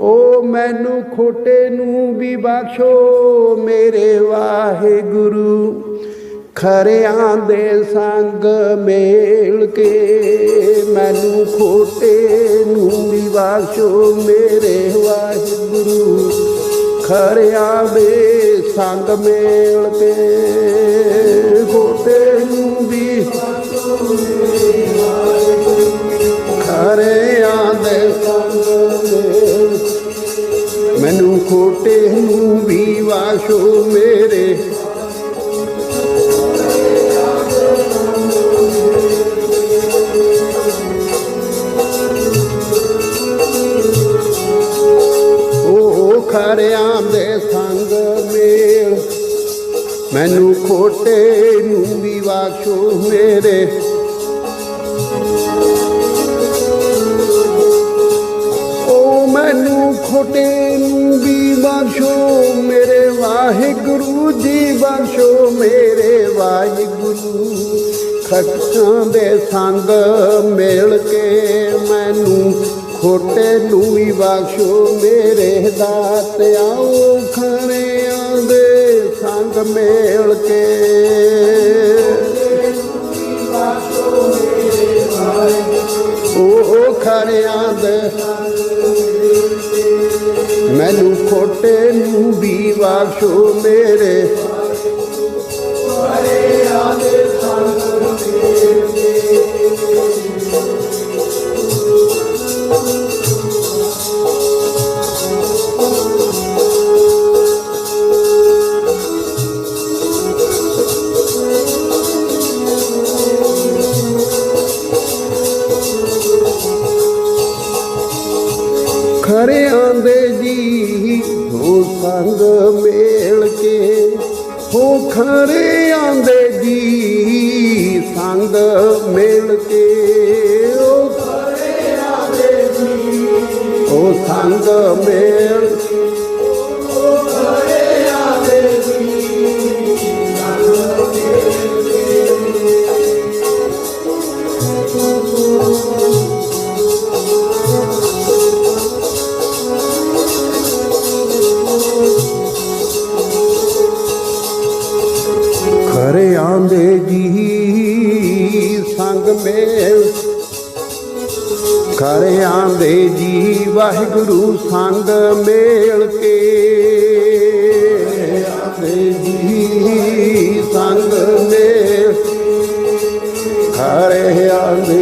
ਓ ਮੈਨੂੰ ਖੋਟੇ ਨੂੰ ਵੀ ਬਖਸ਼ੋ ਮੇਰੇ ਵਾਹਿਗੁਰੂ। ਖਰਿਆਂ ਦੇ ਸੰਗ ਮੇਲ ਕੇ ਮੈਨੂੰ ਖੋਟੇ ਨੂੰ ਵੀ ਬਖਸ਼ੋ ਮੇਰੇ ਵਾਹਿਗੁਰੂ। ਖਰਿਆਂ ਦੇ ਸੰਗ ਮੇਲ ਕੇ ਖੋਟੇ ਵੀ ਮੇਰੇ। ਉਹ ਖਰਿਆਂ ਦੇ ਸੰਗ ਮੇਲ। ਮੈਨੂੰ ਖੋਟੇ ਨੂੰ ਵੀ ਵਾਸ਼ੋ ਮੇਰੇ। ਉਹ ਮੈਨੂੰ ਖੋਟੇ ਨੂੰ ਵੀ ਬਖਸ਼ੋ ਵਾਹਿਗੁਰੂ ਜੀ ਬਖਸ਼ੋ ਮੇਰੇ ਵਾਹਿਗੁਰੂ। ਖੱਟਾਂ ਦੇ ਸੰਗ ਮਿਲ ਕੇ ਮੈਨੂੰ ਖੋਟੇ ਨੂੰ ਵੀ ਬਖਸ਼ੋ ਮੇਰੇ ਦਾਤ ਆਓ ਖਰਿਆਂ ਦੇ ਸੰਗ ਮਿਲ ਕੇ। ਉਹ ਖਰਿਆਂ ਦੇ ਮੈਨੂੰ ਖੋਟੇ ਨੂੰ ਵੀ ਵਾਸ਼ੋ ਮੇਰੇ ਦੇ ਜੀ, ਹੋ ਸੰਗ ਮੇਲ ਕੇ। ਹੋ ਖਰੇ ਦੇ ਜੀ, ਸੰਗ ਮੇਲ ਕੇ। ਉਹ ਖਰੇ ਦੇ ਜੀ ਉਹ ਸੰਗ ਮੇਲ ਮੇਲ ਘਰ ਆਂਦੇ ਜੀ ਵਾਹਿਗੁਰੂ ਸੰਗ ਮੇਲ ਕੇ। ਆਂਦੇ ਜੀ ਸੰਗ ਮੇਲ। ਘਰ ਆਂਦੇ